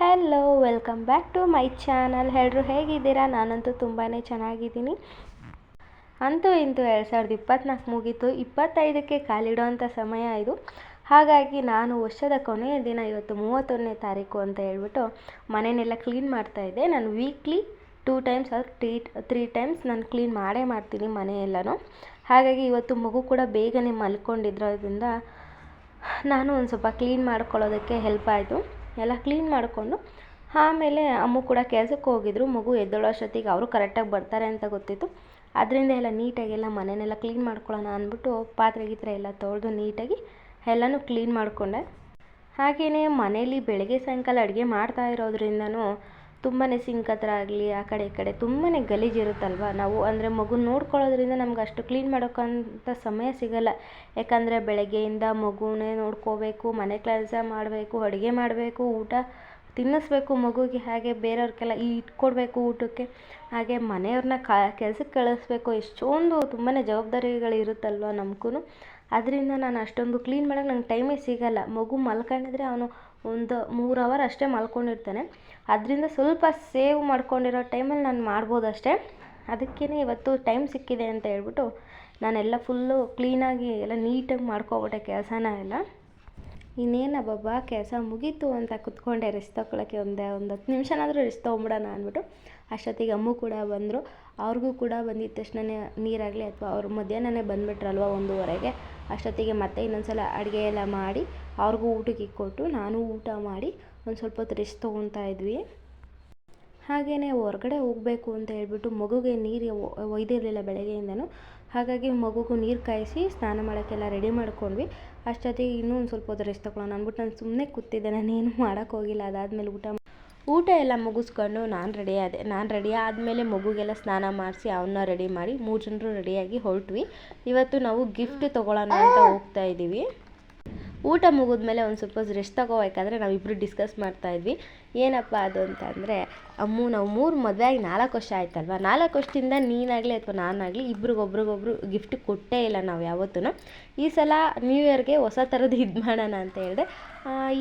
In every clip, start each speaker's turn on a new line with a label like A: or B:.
A: Hello welcome back to my channel ಎಲ್ಲರೂ ಹೇಗಿದ್ದೀರಾ? ನಾನಂತೂ ತುಂಬಾ ಚೆನ್ನಾಗಿದ್ದೀನಿ. ಅಂತೂ ಇಂತೂ ಎರಡು ಸಾವಿರದ ಇಪ್ಪತ್ತ್ನಾಲ್ಕು ಮುಗೀತು. ಇಪ್ಪತ್ತೈದಕ್ಕೆ ಕಾಲಿಡುವಂಥ ಸಮಯ ಇದು. ಹಾಗಾಗಿ ನಾನು ವರ್ಷದ ಕೊನೆಯ ದಿನ, ಇವತ್ತು ಮೂವತ್ತೊಂದನೇ ತಾರೀಕು ಅಂತ ಹೇಳ್ಬಿಟ್ಟು ಮನೆಯನ್ನೆಲ್ಲ ಕ್ಲೀನ್ ಮಾಡ್ತಾಯಿದ್ದೆ ನಾನು weekly two times or three three times ನಾನು ಕ್ಲೀನ್ ಮಾಡೇ ಮಾಡ್ತೀನಿ ಮನೆ ಎಲ್ಲನೂ ಹಾಗಾಗಿ ಇವತ್ತು ಮಗು ಕೂಡ ಬೇಗನೆ ಮಲ್ಕೊಂಡಿದ್ರೋದ್ರಿಂದ ನಾನು ಒಂದು ಸ್ವಲ್ಪ ಕ್ಲೀನ್ ಮಾಡ್ಕೊಳ್ಳೋದಕ್ಕೆ ಹೆಲ್ಪ್ ಆಯಿತು. ಎಲ್ಲ ಕ್ಲೀನ್ ಮಾಡಿಕೊಂಡು ಆಮೇಲೆ ಅಮ್ಮು ಕೂಡ ಕೆಲ್ಸಕ್ಕೆ ಹೋಗಿದ್ರು. ಮಗು ಎದ್ದೇಳೋ ಅಷ್ಟೊತ್ತಿಗೆ ಅವರು ಕರೆಕ್ಟಾಗಿ ಬರ್ತಾರೆ ಅಂತ ಗೊತ್ತಿತ್ತು. ಅದರಿಂದ ಎಲ್ಲ ನೀಟಾಗಿ ಎಲ್ಲ ಮನೆಯೆಲ್ಲ ಕ್ಲೀನ್ ಮಾಡ್ಕೊಳ್ಳೋಣ ಅಂದ್ಬಿಟ್ಟು ಪಾತ್ರೆ ಗೀತ್ರೆ ಎಲ್ಲ ತೊಳೆದು ನೀಟಾಗಿ ಎಲ್ಲನೂ ಕ್ಲೀನ್ ಮಾಡಿಕೊಂಡೆ. ಹಾಗೆಯೇ ಮನೆಯಲ್ಲಿ ಬೆಳಗ್ಗೆ ಸಾಯಂಕಾಲ ಅಡುಗೆ ಮಾಡ್ತಾ ಇರೋದ್ರಿಂದನೂ ತುಂಬಾ ಸಿಂಕ್ ಹತ್ರ ಆಗಲಿ, ಆ ಕಡೆ ಈ ಕಡೆ ತುಂಬಾ ಗಲೀಜಿರುತ್ತಲ್ವ ನಾವು ಅಂದರೆ ಮಗು ನೋಡ್ಕೊಳ್ಳೋದ್ರಿಂದ ನಮ್ಗೆ ಅಷ್ಟು ಕ್ಲೀನ್ ಮಾಡೋಕ್ಕಂತ ಸಮಯ ಸಿಗಲ್ಲ. ಯಾಕಂದರೆ ಬೆಳಗ್ಗೆಯಿಂದ ಮಗುನೇ ನೋಡ್ಕೋಬೇಕು, ಮನೆ ಕೆಲಸ ಮಾಡಬೇಕು, ಅಡುಗೆ ಮಾಡಬೇಕು, ಊಟ ತಿನ್ನಿಸ್ಬೇಕು ಮಗುಗೆ, ಹಾಗೆ ಬೇರೆಯವ್ರಿಗೆಲ್ಲ ಇಟ್ಕೊಡ್ಬೇಕು ಊಟಕ್ಕೆ. ಹಾಗೆ ಮನೆಯವ್ರನ್ನ ಕ, ಕೆಲ್ಸಕ್ಕೆ ಕಳಿಸ್ಬೇಕು, ಎಷ್ಟೊಂದು ತುಂಬಾ ಜವಾಬ್ದಾರಿಗಳಿರುತ್ತಲ್ವ ನಮಗೂ ಅದರಿಂದ ನಾನು ಅಷ್ಟೊಂದು ಕ್ಲೀನ್ ಮಾಡೋಕ್ಕೆ ನಂಗೆ ಟೈಮೇ ಸಿಗೋಲ್ಲ. ಮಗು ಮಲ್ಕೊಂಡಿದ್ರೆ ಅವನು ಒಂದು ಮೂರು ಅವರ್ ಅಷ್ಟೇ ಮಲ್ಕೊಂಡಿರ್ತಾನೆ. ಅದರಿಂದ ಸ್ವಲ್ಪ ಸೇವ್ ಮಾಡ್ಕೊಂಡಿರೋ ಟೈಮಲ್ಲಿ ನಾನು ಮಾಡ್ಬೋದು ಅಷ್ಟೇ. ಅದಕ್ಕೇ ಇವತ್ತು ಟೈಮ್ ಸಿಕ್ಕಿದೆ ಅಂತ ಹೇಳ್ಬಿಟ್ಟು ನಾನೆಲ್ಲ ಫುಲ್ಲು ಕ್ಲೀನಾಗಿ ಎಲ್ಲ ನೀಟಾಗಿ ಮಾಡ್ಕೊಬಿಟ್ಟೆ ಕೆಲಸನ ಎಲ್ಲ. ಇನ್ನೇನಬ್ಬಬ್ಬ ಕೆಲಸ ಮುಗೀತು ಅಂತ ಕುತ್ಕೊಂಡೆ ರೆಸ್ಟ್ ತೊಗೊಳಕ್ಕೆ ಒಂದೇ ಒಂದು ಹತ್ತು ನಿಮಿಷನಾದರೂ ರೆಸ್ಟ್ ತೊಗೊಂಬಿಡೋಣ ಅಂದ್ಬಿಟ್ಟು ಅಷ್ಟೊತ್ತಿಗೆ ಅಮ್ಮು ಕೂಡ ಬಂದರು. ಅವ್ರಿಗೂ ಕೂಡ ಬಂದಿದ್ದ ತಕ್ಷಣನೇ ನೀರಾಗಲಿ ಅಥವಾ ಅವ್ರು ಮಧ್ಯಾಹ್ನನೇ ಬಂದುಬಿಟ್ರಲ್ವ ಒಂದೂವರೆಗೆ. ಅಷ್ಟೊತ್ತಿಗೆ ಮತ್ತೆ ಇನ್ನೊಂದು ಸಲ ಅಡುಗೆ ಎಲ್ಲ ಮಾಡಿ, ಅವ್ರಿಗೂ ಊಟಕ್ಕೆ ಕೊಟ್ಟು ನಾನು ಊಟ ಮಾಡಿ ಒಂದು ಸ್ವಲ್ಪ ಹೊತ್ತು ರೆಸ್ಟ್ ತೊಗೊತಾ ಇದ್ವಿ. ಹಾಗೇ ಹೊರ್ಗಡೆ ಹೋಗಬೇಕು ಅಂತ ಹೇಳ್ಬಿಟ್ಟು ಮಗುಗೆ ನೀರು ಒಯ್ದಿರಲಿಲ್ಲ ಬೆಳಗ್ಗೆಯಿಂದನೂ. ಹಾಗಾಗಿ ಮಗುಗೂ ನೀರು ಕಾಯಿಸಿ ಸ್ನಾನ ಮಾಡೋಕ್ಕೆಲ್ಲ ರೆಡಿ ಮಾಡ್ಕೊಂಡ್ವಿ. ಅಷ್ಟೊತ್ತಿಗೆ ಇನ್ನೂ ಒಂದು ಸ್ವಲ್ಪ ಹೊತ್ತು ರೆಸ್ಟ್ ತೊಗೊಳ್ಳೋಣ ಅಂದ್ಬಿಟ್ಟು ನಾನು ಸುಮ್ಮನೆ ಕೂತಿದ್ದೆ, ನಾನೇನು ಮಾಡೋಕ್ಕೋಗಿಲ್ಲ ಅದಾದಮೇಲೆ ಊಟ ಊಟ ಎಲ್ಲ ಮುಗಿಸ್ಕೊಂಡು ನಾನು ರೆಡಿ ಆದೆ. ನಾನು ರೆಡಿ ಆದಮೇಲೆ ಮಗುಗೆಲ್ಲ ಸ್ನಾನ ಮಾಡಿಸಿ ಅವನ್ನ ರೆಡಿ ಮಾಡಿ ಮೂರು ಜನರು ರೆಡಿಯಾಗಿ ಹೊರಟ್ವಿ. ಇವತ್ತು ನಾವು ಗಿಫ್ಟ್ ತೊಗೊಳ್ಳೋಣ ಅಂತ ಹೋಗ್ತಾ ಇದ್ದೀವಿ ಊಟ ಮುಗಿದ್ಮೇಲೆ ಒಂದು ಸಪೋಸ್ ರೆಸ್ಟ್ ತಗೋಬೇಕಾದ್ರೆ ನಾವಿಬ್ಬರು ಡಿಸ್ಕಸ್ ಮಾಡ್ತಾ ಇದ್ವಿ. ಏನಪ್ಪ ಅದು ಅಂತ ಅಂದರೆ ಅಮ್ಮು ನಾವು ಮೂರು ಮದುವೆ ಆಗಿ ನಾಲ್ಕು ವರ್ಷ ಆಯ್ತಲ್ವ? ನಾಲ್ಕು ವರ್ಷದಿಂದ ನೀನಾಗಲಿ ಅಥವಾ ನಾನಾಗಲಿ ಇಬ್ರಿಗೊಬ್ರಿಗೊಬ್ರು ಗಿಫ್ಟ್ ಕೊಟ್ಟೇ ಇಲ್ಲ ನಾವು ಯಾವತ್ತೂ ಈ ಸಲ ನ್ಯೂ ಇಯರ್ಗೆ ಹೊಸ ಥರದ್ದು ಇದು ಮಾಡೋಣ ಅಂತ ಹೇಳಿದೆ.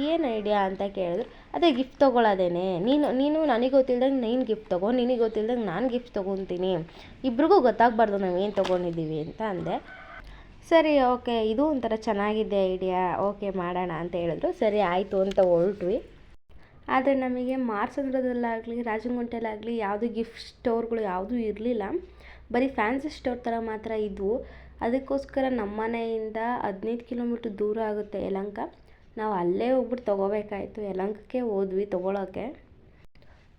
A: ಏನು ಐಡಿಯಾ ಅಂತ ಕೇಳಿದ್ರು, ಅದೇ ಗಿಫ್ಟ್ ತೊಗೊಳ್ಳೋದೇನೆ ನೀನು ನೀನು ನನಗೆ ಗೊತ್ತಿಲ್ದಂಗೆ ನೀನು ಗಿಫ್ಟ್ ತೊಗೊ, ನಿನಗೆ ಗೊತ್ತಿಲ್ದಂಗೆ ನಾನು ಗಿಫ್ಟ್ ತೊಗೊತೀನಿ. ಇಬ್ರಿಗೂ ಗೊತ್ತಾಗಬಾರ್ದು ನಾವು ಏನು ತೊಗೊಂಡಿದ್ದೀವಿ ಅಂತ ಅಂದೆ. ಸರಿ ಓಕೆ ಇದು ಒಂಥರ ಚೆನ್ನಾಗಿದೆ ಐಡಿಯಾ ಓಕೆ ಮಾಡೋಣ ಅಂತ ಹೇಳಿದ್ರು. ಸರಿ, ಆಯಿತು ಅಂತ ಹೊರಟ್ವಿ. ಆದರೆ ನಮಗೆ ಮಾರ್ಸಂದ್ರದಲ್ಲಾಗಲಿ ರಾಜನಗುಂಟೆಲಾಗಲಿ ಯಾವುದೂ ಗಿಫ್ಟ್ ಸ್ಟೋರ್ಗಳು ಯಾವುದೂ ಇರಲಿಲ್ಲ. ಬರೀ ಫ್ಯಾನ್ಸಿ ಸ್ಟೋರ್ ಥರ ಮಾತ್ರ ಇದ್ವು. ಅದಕ್ಕೋಸ್ಕರ ನಮ್ಮ ಮನೆಯಿಂದ ಹದಿನೈದು ಕಿಲೋಮೀಟ್ರ್ ದೂರ ಆಗುತ್ತೆ ಯಲಹಂಕ ನಾವು ಅಲ್ಲೇ ಹೋಗ್ಬಿಟ್ಟು ತೊಗೋಬೇಕಾಯಿತು. ಯಲಹಂಕಕ್ಕೆ ಹೋದ್ವಿ ತೊಗೊಳಕ್ಕೆ.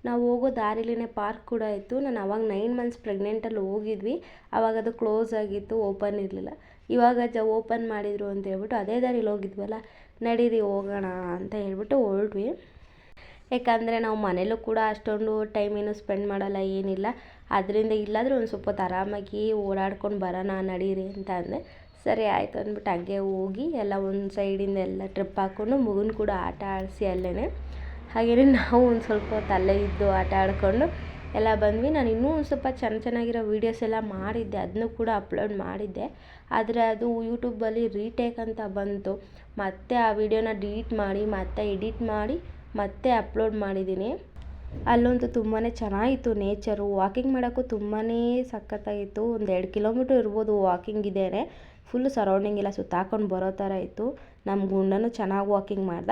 A: ನಾವು ಹೋಗೋ ದಾರಿಲಿನೇ ಪಾರ್ಕ್ ಕೂಡ ಇತ್ತು. ನಾನು ಅವಾಗ ನೈನ್ ಮಂತ್ಸ್ ಪ್ರೆಗ್ನೆಂಟಲ್ಲಿ ಹೋಗಿದ್ವಿ. ಆವಾಗ ಅದು ಕ್ಲೋಸ್ ಆಗಿತ್ತು ಓಪನ್ ಇರಲಿಲ್ಲ. ಇವಾಗ ಜ ಓಪನ್ ಮಾಡಿದರು ಅಂತ ಹೇಳ್ಬಿಟ್ಟು ಅದೇ ದಾರಿಲಿ ಹೋಗಿದ್ವಲ್ಲ. ನಡೀರಿ, ಹೋಗೋಣ ಅಂತ ಹೇಳ್ಬಿಟ್ಟು ಹೊರಟ್ವಿ. ಯಾಕಂದರೆ ನಾವು ಮನೇಲೂ ಕೂಡ ಅಷ್ಟೊಂದು ಟೈಮ್ ಏನು ಸ್ಪೆಂಡ್ ಮಾಡೋಲ್ಲ, ಏನಿಲ್ಲ. ಅದರಿಂದ ಇಲ್ಲಾದರೂ ಒಂದು ಸ್ವಲ್ಪ ಹೊತ್ತು ಆರಾಮಾಗಿ ಓಡಾಡ್ಕೊಂಡು ಬರೋಣ, ನಡೀರಿ ಅಂತ ಅಂದೆ. ಸರಿ ಆಯಿತು ಅಂದ್ಬಿಟ್ಟು ಹಂಗೆ ಹೋಗಿ ಎಲ್ಲ ಒಂದು ಸೈಡಿಂದ ಎಲ್ಲ ಟ್ರಿಪ್ ಹಾಕ್ಕೊಂಡು ಮಗುನ ಕೂಡ ಆಟ ಆಡಿಸಿ ಅಲ್ಲೇ ಹಾಗೇ ನಾವು ಒಂದು ಸ್ವಲ್ಪ ಹೊತ್ತು ಅಲ್ಲೇ ಇದ್ದು ಆಟ ಆಡಿಕೊಂಡು ಎಲ್ಲ ಬಂದ್ವಿ. ನಾನು ಇನ್ನೂ ಒಂದು ಸ್ವಲ್ಪ ಚೆನ್ನ ಚೆನ್ನಾಗಿರೋ ವೀಡಿಯೋಸ್ ಎಲ್ಲ ಮಾಡಿದ್ದೆ. ಅದನ್ನು ಕೂಡ ಅಪ್ಲೋಡ್ ಮಾಡಿದ್ದೆ. ಆದರೆ ಅದು ಯೂಟ್ಯೂಬಲ್ಲಿ ರೀಟೇಕ್ ಅಂತ ಬಂತು. ಮತ್ತೆ ಆ ವಿಡಿಯೋನ ಡಿಲೀಟ್ ಮಾಡಿ, ಮತ್ತೆ ಎಡಿಟ್ ಮಾಡಿ, ಮತ್ತೆ ಅಪ್ಲೋಡ್ ಮಾಡಿದ್ದೀನಿ. ಅಲ್ಲಂತೂ ತುಂಬಾ ಚೆನ್ನಾಗಿತ್ತು ನೇಚರು ವಾಕಿಂಗ್ ಮಾಡೋಕ್ಕೂ ತುಂಬಾ ಸಖತ್ತಾಗಿತ್ತು. ಒಂದು ಎರಡು ಕಿಲೋಮೀಟ್ರ್ ಇರ್ಬೋದು ವಾಕಿಂಗ್ ಇದೇನೆ ಫುಲ್ ಸರೌಂಡಿಂಗ್ ಎಲ್ಲ ಸುತ್ತಾಕೊಂಡು ಬರೋ ಥರ ಇತ್ತು. ನಮ್ಮ ಗುಂಡನು ಚೆನ್ನಾಗಿ ವಾಕಿಂಗ್ ಮಾಡ್ದ.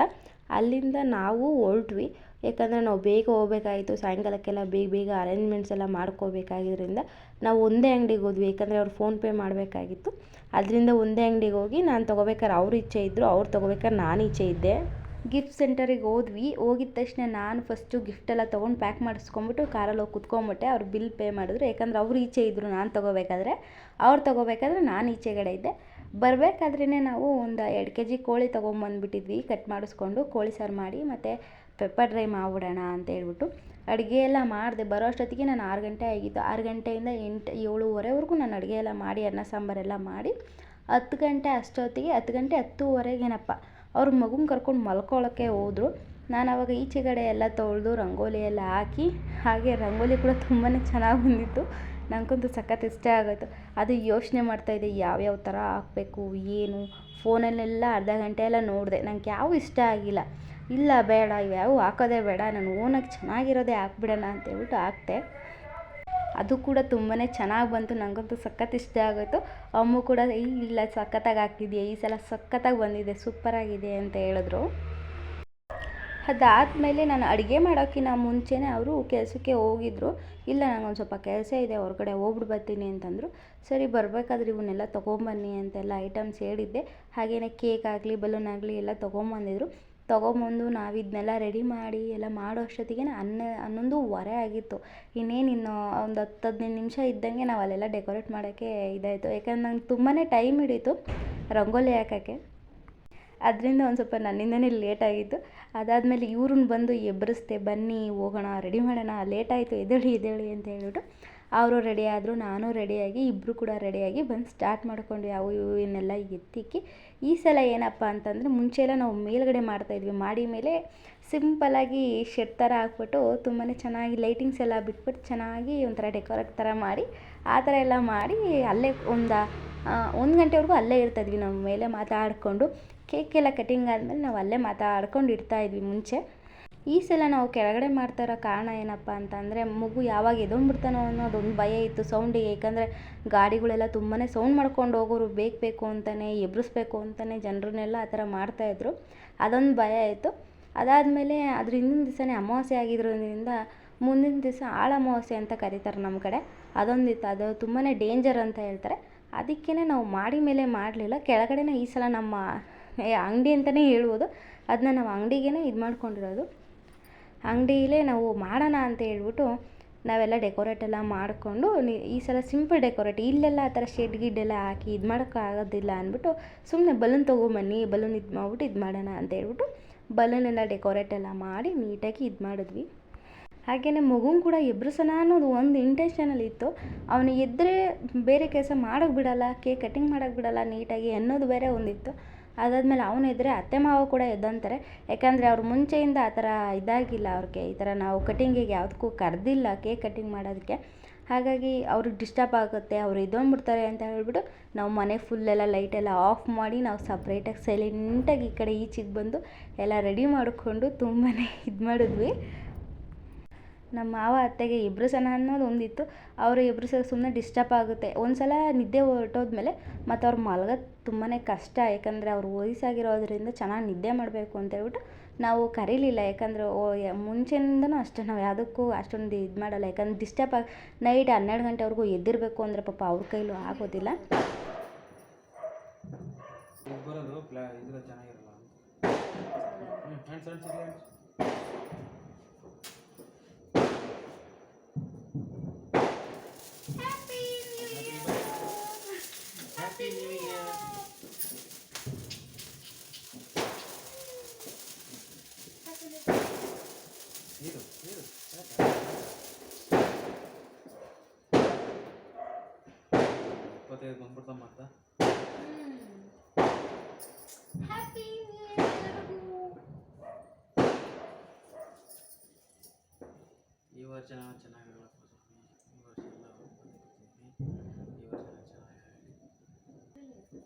A: ಅಲ್ಲಿಂದ ನಾವು ಹೊರಟ್ವಿ. ಯಾಕಂದರೆ ನಾವು ಬೇಗ ಹೋಗ್ಬೇಕಾಗಿತ್ತು. ಸಾಯಂಕಾಲಕ್ಕೆಲ್ಲ ಬೇಗ ಬೇಗ ಅರೇಂಜ್ಮೆಂಟ್ಸ್ ಎಲ್ಲ ಮಾಡ್ಕೋಬೇಕಾಗಿದ್ದರಿಂದ ನಾವು ಒಂದೇ ಅಂಗಡಿಗೆ ಹೋದ್ವಿ. ಯಾಕಂದರೆ ಅವ್ರು ಫೋನ್ಪೇ ಮಾಡಬೇಕಾಗಿತ್ತು. ಅದರಿಂದ ಒಂದೇ ಅಂಗ್ಡಿಗೆ ಹೋಗಿ ನಾನು ತೊಗೋಬೇಕಾದ್ರೆ ಅವ್ರು ಇಚ್ಛೆ ಇದ್ದರು ಅವ್ರು ತಗೋಬೇಕಾರೆ ನಾನು ಇಚ್ಛೆ ಇದ್ದೆ. ಗಿಫ್ಟ್ ಸೆಂಟರಿಗೆ ಹೋದ್ವಿ. ಹೋಗಿದ ತಕ್ಷಣ ನಾನು ಫಸ್ಟು ಗಿಫ್ಟೆಲ್ಲ ತೊಗೊಂಡು ಪ್ಯಾಕ್ ಮಾಡಿಸ್ಕೊಂಬಿಟ್ಟು ಕಾರಲ್ಲಿ ಹೋಗಿ ಕುತ್ಕೊಂಬಿಟ್ಟೆ ಅವ್ರು ಬಿಲ್ ಪೇ ಮಾಡಿದ್ರು. ಯಾಕಂದ್ರೆ ಅವ್ರು ಈಚೆ ಇದ್ದರು ನಾನು ತೊಗೋಬೇಕಾದ್ರೆ. ಅವ್ರು ತೊಗೋಬೇಕಾದ್ರೆ ನಾನು ಈಚೆಗಡೆ ಇದ್ದೆ. ಬರಬೇಕಾದ್ರೇ ನಾವು ಒಂದು ಎರಡು ಕೆ ಜಿ ಕೋಳಿ ತೊಗೊಂಬಂದ್ಬಿಟ್ಟಿದ್ವಿ. ಕಟ್ ಮಾಡಿಸ್ಕೊಂಡು ಕೋಳಿ ಸಾರು ಮಾಡಿ, ಮತ್ತು ಪೆಪ್ಪರ್ ಡ್ರೈ ಮಾಡಿಬಿಡೋಣ ಅಂತ ಹೇಳ್ಬಿಟ್ಟು ಅಡುಗೆ ಎಲ್ಲ ಮಾಡಿದೆ. ಬರೋ ಅಷ್ಟೊತ್ತಿಗೆ ನಾನು ಆರು ಗಂಟೆ ಆಗಿತ್ತು. ಆರು ಗಂಟೆಯಿಂದ ಎಂಟು, ಏಳುವರೆವರೆಗೂ ನಾನು ಅಡುಗೆ ಎಲ್ಲ ಮಾಡಿ, ಅನ್ನ ಸಾಂಬಾರೆಲ್ಲ ಮಾಡಿ ಹತ್ತು ಗಂಟೆ ಅಷ್ಟೊತ್ತಿಗೆ, ಹತ್ತು ಗಂಟೆ ಹತ್ತುವರೆಗೇನಪ್ಪ. ಅವ್ರ ಮಗುನ ಕರ್ಕೊಂಡು ಮಲ್ಕೊಳ್ಳೋಕ್ಕೆ ಹೋದ್ರು. ನಾನು ಆವಾಗ ಈಚೆಗಡೆ ಎಲ್ಲ ತೊಳೆದು ರಂಗೋಲಿ ಎಲ್ಲ ಹಾಕಿ, ಹಾಗೆ ರಂಗೋಲಿ ಕೂಡ ತುಂಬಾ ಚೆನ್ನಾಗಿ ಬಂದಿತ್ತು. ನನಗಂತೂ ಸಖತ್ತು ಇಷ್ಟ ಆಗೋಯ್ತು. ಅದು ಯೋಚನೆ ಮಾಡ್ತಾಯಿದ್ದೆ ಯಾವ್ಯಾವ ಥರ ಹಾಕಬೇಕು, ಏನು? ಫೋನಲ್ಲೆಲ್ಲ ಅರ್ಧ ಗಂಟೆ ಎಲ್ಲ ನೋಡಿದೆ. ನನಗೆ ಯಾವೂ ಇಷ್ಟ ಆಗಿಲ್ಲ. ಇಲ್ಲ, ಬೇಡ, ಇವ್ಯಾವು ಹಾಕೋದೇ ಬೇಡ. ನಾನು ಓನಾಗಿ ಚೆನ್ನಾಗಿರೋದೇ ಹಾಕ್ಬಿಡೋಣ ಅಂತ ಹೇಳ್ಬಿಟ್ಟು ಹಾಕ್ದೆ. ಅದು ಕೂಡ ತುಂಬಾ ಚೆನ್ನಾಗಿ ಬಂತು. ನನಗಂತೂ ಸಖತ್ ಇಷ್ಟ ಆಗೋಯ್ತು. ಅಮ್ಮು ಕೂಡ ಇಲ್ಲ, ಸಖತ್ತಾಗಿ ಹಾಕ್ತಿದ್ಯಾ ಈ ಸಲ ಸಖತ್ತಾಗಿ ಬಂದಿದೆ ಸೂಪರಾಗಿದೆ ಅಂತ ಹೇಳಿದ್ರು. ಅದಾದಮೇಲೆ ನಾನು ಅಡುಗೆ ಮಾಡೋಕ್ಕಿಂತ ಮುಂಚೆನೇ ಅವರು ಕೆಲಸಕ್ಕೆ ಹೋಗಿದ್ರು. ಇಲ್ಲ ನನಗೊಂದು ಸ್ವಲ್ಪ ಕೆಲಸ ಇದೆ, ಹೊರಗಡೆ ಹೋಗ್ಬಿಟ್ಟು ಬರ್ತೀನಿ ಅಂತಂದರು. ಸರಿ, ಬರಬೇಕಾದ್ರೆ ಇವನ್ನೆಲ್ಲ ತೊಗೊಂಬನ್ನಿ ಅಂತೆಲ್ಲ ಐಟಮ್ಸ್ ಹೇಳಿದ್ದೆ. ಹಾಗೆಯೇ ಕೇಕ್ ಆಗಲಿ ಬಲೂನ್ ಆಗಲಿ ಎಲ್ಲ ತೊಗೊಂಬಂದಿದ್ರು. ತೊಗೊಂಬಂದು ನಾವು ಇದನ್ನೆಲ್ಲ ರೆಡಿ ಮಾಡಿ ಎಲ್ಲ ಮಾಡೋ ಅಷ್ಟೊತ್ತಿಗೆ ಹನ್ನೆ ಹನ್ನೊಂದುವರೆ ಆಗಿತ್ತು. ಇನ್ನೇನು ಇನ್ನು ಒಂದು ಹತ್ತು ಹದಿನೈದು ನಿಮಿಷ ಇದ್ದಂಗೆ ನಾವು ಅಲ್ಲೆಲ್ಲ ಡೆಕೋರೇಟ್ ಮಾಡೋಕ್ಕೆ ಇದಾಯಿತು. ಯಾಕಂದ್ರೆ ನಂಗೆ ತುಂಬಾ ಟೈಮ್ ಹಿಡೀತು ರಂಗೋಲಿ ಹಾಕೋಕ್ಕೆ. ಅದರಿಂದ ಒಂದು ಸ್ವಲ್ಪ ನನ್ನಿಂದನೇ ಲೇಟ್ ಆಗಿತ್ತು. ಅದಾದಮೇಲೆ ಇವ್ರನ್ನ ಬಂದು ಎಬ್ಬರಿಸ್ದೆ ಬನ್ನಿ ಹೋಗೋಣ ರೆಡಿ ಮಾಡೋಣ ಲೇಟ್ ಆಯಿತು, ಎದ್ದೇಳಿ ಎದ್ದೇಳಿ ಅಂತ ಹೇಳ್ಬಿಟ್ಟು ಅವರು ರೆಡಿ ಆದರು, ನಾನು ರೆಡಿಯಾಗಿ ಇಬ್ಬರು ಕೂಡ ರೆಡಿಯಾಗಿ ಬಂದು ಸ್ಟಾರ್ಟ್ ಮಾಡ್ಕೊಂಡು ಅವು ಇವು ಇವನ್ನೆಲ್ಲ ಎತ್ತಿಕ್ಕಿ. ಈ ಸಲ ಏನಪ್ಪ ಅಂತಂದರೆ ಮುಂಚೆ ಎಲ್ಲ ನಾವು ಮೇಲುಗಡೆ ಮಾಡ್ತಾಯಿದ್ವಿ ಮಾಡಿ ಮೇಲೆ ಸಿಂಪಲಾಗಿ ಶೆಡ್ ಥರ ಹಾಕ್ಬಿಟ್ಟು ತುಂಬಾ ಚೆನ್ನಾಗಿ ಲೈಟಿಂಗ್ಸ್ ಎಲ್ಲ ಬಿಟ್ಬಿಟ್ಟು ಚೆನ್ನಾಗಿ ಒಂಥರ ಡೆಕೋರೇಟ್ ಥರ ಮಾಡಿ, ಆ ಥರ ಎಲ್ಲ ಮಾಡಿ ಅಲ್ಲೇ ಒಂದು ಒಂದು ಗಂಟೆವರೆಗೂ ಅಲ್ಲೇ ಇರ್ತಾಯಿದ್ವಿ ನಾವು ಮೇಲೆ ಮಾತಾಡಿಕೊಂಡು ಕೇಕ್ ಎಲ್ಲ ಕಟಿಂಗ್ ಆದಮೇಲೆ ನಾವು ಅಲ್ಲೇ ಮಾತಾಡ್ಕೊಂಡು ಇಡ್ತಾಯಿದ್ವಿ ಮುಂಚೆ. ಈ ಸಲ ನಾವು ಕೆಳಗಡೆ ಮಾಡ್ತಾ ಇರೋ ಕಾರಣ ಏನಪ್ಪ ಅಂತಂದರೆ, ಮಗು ಯಾವಾಗ ಎದೊಂಬಿಡ್ತಾನೋ ಅನ್ನೋದೊಂದು ಭಯ ಇತ್ತು ಸೌಂಡಿಗೆ ಏಕೆಂದರೆ ಗಾಡಿಗಳೆಲ್ಲ ತುಂಬಾ ಸೌಂಡ್ ಮಾಡ್ಕೊಂಡು ಹೋಗೋರು ಬೇಕು ಬೇಕು ಅಂತಲೇ ಎಬ್ಬಿಸ್ಬೇಕು ಅಂತಲೇ ಜನರನ್ನೆಲ್ಲ ಆ ಥರ ಮಾಡ್ತಾಯಿದ್ರು ಅದೊಂದು ಭಯ ಇತ್ತು. ಅದಾದಮೇಲೆ ಅದ್ರ ಹಿಂದಿನ ದಿವಸನೇ ಅಮಾವಾಸ್ಯೆ ಆಗಿರೋದ್ರಿಂದ ಮುಂದಿನ ದಿವಸ ಆಳ ಅಮಾವಾಸ್ಯೆ ಅಂತ ಕರೀತಾರೆ ನಮ್ಮ ಕಡೆ. ಅದೊಂದಿತ್ತು. ಅದು ತುಂಬಾ ಡೇಂಜರ್ ಅಂತ ಹೇಳ್ತಾರೆ. ಅದಕ್ಕೇ ನಾವು ಮಾಡಿ ಮೇಲೆ ಮಾಡಲಿಲ್ಲ. ಕೆಳಗಡೆನೇ ಈ ಸಲ ನಮ್ಮ ಅಂಗಡಿ ಅಂತಲೇ ಹೇಳ್ಬೋದು. ಅದನ್ನ ನಾವು ಅಂಗಡಿಗೇ ಇದು ಮಾಡ್ಕೊಂಡಿರೋದು. ಅಂಗಡಿಲೇ ನಾವು ಮಾಡೋಣ ಅಂತ ಹೇಳ್ಬಿಟ್ಟು ನಾವೆಲ್ಲ ಡೆಕೋರೇಟ್ ಎಲ್ಲ ಮಾಡಿಕೊಂಡು ಈ ಸಲ ಸಿಂಪಲ್ ಡೆಕೋರೇಟ್, ಇಲ್ಲೆಲ್ಲ ಆ ಥರ ಶೆಡ್ ಗಿಡ್ ಎಲ್ಲ ಹಾಕಿ ಇದು ಮಾಡೋಕ್ಕಾಗೋದಿಲ್ಲ ಅಂದ್ಬಿಟ್ಟು ಸುಮ್ಮನೆ ಬಲೂನ್ ತೊಗೊಂಬನ್ನಿ, ಬಲೂನ್ ಇದು ಮಾಡ್ಬಿಟ್ಟು ಇದು ಮಾಡೋಣ ಅಂತ ಹೇಳ್ಬಿಟ್ಟು ಬಲೂನೆಲ್ಲ ಡೆಕೋರೇಟ್ ಎಲ್ಲ ಮಾಡಿ ನೀಟಾಗಿ ಇದು ಮಾಡಿದ್ವಿ. ಹಾಗೆಯೇ ಮಗುನ ಕೂಡ ಎಬ್ರಿಸೋಣ ಅನ್ನೋದು ಒಂದು ಇಂಟೆನ್ಷನಲ್ಲಿ ಇತ್ತು. ಅವನು ಎದ್ದರೆ ಬೇರೆ ಕೆಲಸ ಮಾಡೋಕ್ಕೆ ಬಿಡಲ್ಲ ಕೇಕ್ ಕಟಿಂಗ್ ಮಾಡೋಕ್ಕೆ ಬಿಡಲ್ಲ ನೀಟಾಗಿ ಅನ್ನೋದು ಬೇರೆ ಒಂದಿತ್ತು. ಅದಾದಮೇಲೆ ಅವನು ಇದ್ದರೆ ಅತ್ತೆ ಮಾವ ಕೂಡ ಎದ್ದಂತಾರೆ ಯಾಕಂದರೆ ಅವ್ರು ಮುಂಚೆಯಿಂದ ಆ ಥರ ಇದಾಗಿಲ್ಲ ಅವ್ರಿಗೆ. ಈ ಥರ ನಾವು ಕಟಿಂಗಿಗೆ ಯಾವುದಕ್ಕೂ ಕರೆದಿಲ್ಲ ಕೇಕ್ ಕಟಿಂಗ್ ಮಾಡೋದಕ್ಕೆ. ಹಾಗಾಗಿ ಅವ್ರಿಗೆ ಡಿಸ್ಟರ್ಬ್ ಆಗುತ್ತೆ, ಅವ್ರು ಎದ್ದೊಂಡ್ಬಿಡ್ತಾರೆ ಅಂತ ಹೇಳ್ಬಿಟ್ಟು ನಾವು ಮನೆ ಫುಲ್ಲೆಲ್ಲ ಲೈಟೆಲ್ಲ ಆಫ್ ಮಾಡಿ ನಾವು ಸಪ್ರೇಟಾಗಿ ಸೈಲೆಂಟಾಗಿ ಈ ಕಡೆ ಈಚೆಗೆ ಬಂದು ಎಲ್ಲ ರೆಡಿ ಮಾಡಿಕೊಂಡು ತುಂಬಾ ಇದು ಮಾಡಿದ್ವಿ. ನಮ್ಮ ಮಾವ ಅತ್ತೆಗೆ ಎಬ್ರಿಸೋಣ ಅನ್ನೋದು ಒಂದಿತ್ತು. ಅವರು ಸಹ ಸುಮ್ಮನೆ ಡಿಸ್ಟರ್ಬ್ ಆಗುತ್ತೆ. ಒಂದು ಸಲ ನಿದ್ದೆ ಹೊರ್ಟೋದ್ಮೇಲೆ ಮತ್ತು ಅವ್ರು ಮಲ್ಗೋದು ತುಂಬಾ ಕಷ್ಟ. ಯಾಕಂದರೆ ಅವ್ರು ವಯಸ್ಸಾಗಿರೋದ್ರಿಂದ ಚೆನ್ನಾಗಿ ನಿದ್ದೆ ಮಾಡಬೇಕು ಅಂತ ಹೇಳ್ಬಿಟ್ಟು ನಾವು ಕರೀಲಿಲ್ಲ. ಯಾಕಂದರೆ ಓ ಮುಂಚೆಯಿಂದನೂ ಅಷ್ಟೇ ನಾವು ಯಾವುದಕ್ಕೂ ಅಷ್ಟೊಂದು ಇದು ಮಾಡಲ್ಲ. ಯಾಕಂದ್ರೆ ಡಿಸ್ಟರ್ಬ್ ಆಗಿ, ನೈಟ್ ಹನ್ನೆರಡು ಗಂಟೆವರೆಗೂ ಎದ್ದಿರಬೇಕು ಅಂದರೆ ಪಾಪ ಅವ್ರ ಕೈಲೂ ಆಗೋದಿಲ್ಲ
B: ಇದು ಬರೋದು ಪ್ಲಾ ಇದ್ರೆ ಚೆನ್ನಾಗಿರಲ್ಲ ಅಂತ ಹ್ಞೂ ಹ್ಯಾಂಡ್ಸ್ ಹ್ಯಾಂಡ್ಸ್ ಇರಲಿ ಹ್ಯಾಂಡ್ಸ್ ಹ್ಯಾಪಿ ನ್ಯೂ ಇಯರ್ ನೀರು ನೀರು ಇಪ್ಪತ್ತೈದು ಬಂದ್ಬಿಡ್ತಾವ ಮತ್ತೆ ಈ ವರ್ಷ ನಾನು ಚೆನ್ನಾಗಿ ಹೇಳಪ್ಪ ಸ್ವಾಮಿ ಈ ವರ್ಷ ಎಲ್ಲ ಬಂದ್ಬಿಡ್ತೀನಿ ಈ ವರ್ಷ ನಾನು ಚೆನ್ನಾಗಿ ಹೇಳಿ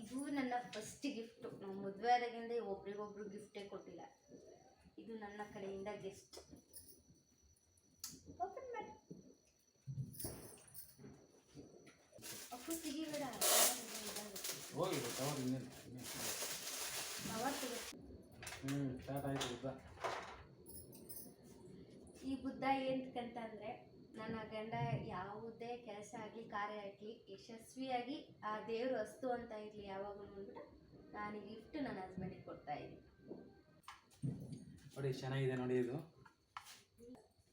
A: ಇದು ನನ್ನ ಫಸ್ಟ್ ಗಿಫ್ಟು ನಾವು ಮದುವೆ ಆದಾಗಿಂದ ಒಬ್ರಿಗೊಬ್ರು ಗಿಫ್ಟೇ ಕೊಟ್ಟಿಲ್ಲ. ಇದು ನನ್ನ ಕಡೆಯಿಂದ ಗೆಸ್ಟ್. ಓಪನ್ ಮಾಡಿ. ಅಪ್ಪು ಸಿಗಿಬೇಡ
B: ಹೋಗಿದ್ದು ಕವರ್ ಇನ್ನೇನು ಹ್ಞೂ ಸ್ಟಾರ್ಟ್ ಆಯಿತು ಉದ್ದ
A: ಈ ಬುದ್ಧ ಏನಕ್ಕಂತಂದರೆ ನನ್ನ ಗಂಡ ಯಾವುದೇ ಕೆಲಸ ಆಗಲಿ ಕಾರ್ಯ ಆಗಲಿ ಯಶಸ್ವಿಯಾಗಿ ಆ ದೇವರು ಅಸ್ತು ಅಂತ ಇರಲಿ ಯಾವಾಗಲೂ ಅಂದ್ಬಿಟ್ಟು ನಾನು ಗಿಫ್ಟ್ ನನ್ನ ಹಸ್ಬೆಂಡಿಗೆ ಕೊಡ್ತಾ ಇದ್ದೀನಿ.
B: ನೋಡಿ ಚೆನ್ನಾಗಿದೆ ನೋಡಿ ಇದು.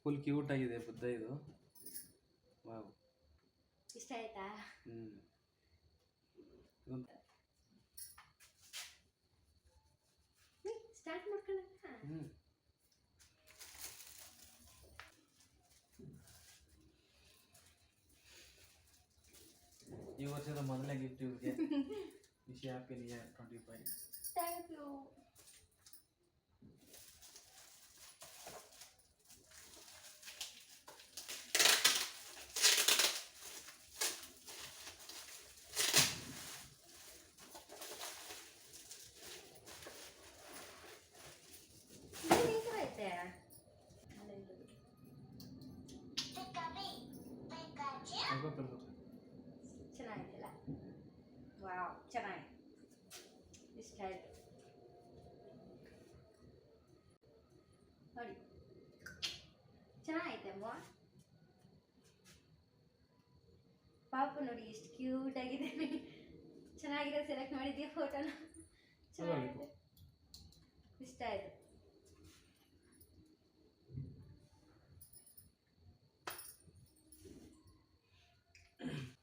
B: ಫುಲ್ ಕ್ಯೂಟ್ ಆಗಿದೆ ಬುದ್ಧ ಇದು. ವಾವ್
A: ಇಷ್ಟ ಆಯ್ತಾ?
B: ಹ್ಞೂ
A: ಸ್ಟಾರ್ಟ್ ಮಾಡ್ಕೊಳ್ಳ
B: ಹ್ಞೂ ಈ ವರ್ಷದ ಮೊದಲನೇ ಗಿಫ್ಟ್ ಇವ್ರಿಗೆ. wish happy new year twenty five
A: thank you ಐತೆ ಚೆನ್ನಾಗಿದೆಯಲ್ಲ ವಾವ್ ಚೆನ್ನಾಗಿದೆ ಪಾಪು ನೋಡಿ ಎಷ್ಟು ಕ್ಯೂಟ್ ಆಗಿದೆ ಚೆನ್ನಾಗಿದೆ ಸೆಲೆಕ್ಟ್ ಮಾಡಿದ್ಯಾ ಫೋಟೋನ ಚೆನ್ನಾಗಿದೆ. ಇಷ್ಟ ಆಯ್ತು.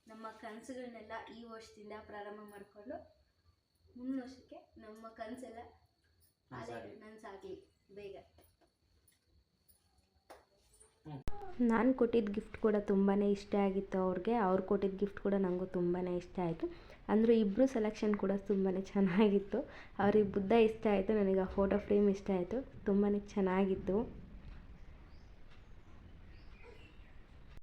A: ನಮ್ಮ ಕನಸುಗಳನ್ನೆಲ್ಲ ಈ ವರ್ಷದಿಂದ ಪ್ರಾರಂಭ ಮಾಡಿಕೊಂಡು ಮುಂದಿನ ವರ್ಷಕ್ಕೆ ನಮ್ಮ ಕನಸೆಲ್ಲ. ನನಸಾಗಲಿ ಬೇಗ.
C: ನಾನು ಕೊಟ್ಟಿದ್ದ ಗಿಫ್ಟ್ ಕೂಡ ತುಂಬಾ ಇಷ್ಟ ಆಗಿತ್ತು ಅವ್ರಿಗೆ. ಅವ್ರು ಕೊಟ್ಟಿದ್ದ ಗಿಫ್ಟ್ ಕೂಡ ನನಗೂ ತುಂಬಾ ಇಷ್ಟ ಆಯಿತು. ಅಂದರೆ ಇಬ್ಬರು ಸೆಲೆಕ್ಷನ್ ಕೂಡ ತುಂಬಾ ಚೆನ್ನಾಗಿತ್ತು. ಅವ್ರಿಗೆ ಬುದ್ಧ ಇಷ್ಟ ಆಯಿತು. ನನಗೆ ಆ ಫೋಟೋ ಫ್ರೇಮ್ ಇಷ್ಟ ಆಯಿತು. ತುಂಬಾ ಚೆನ್ನಾಗಿತ್ತು.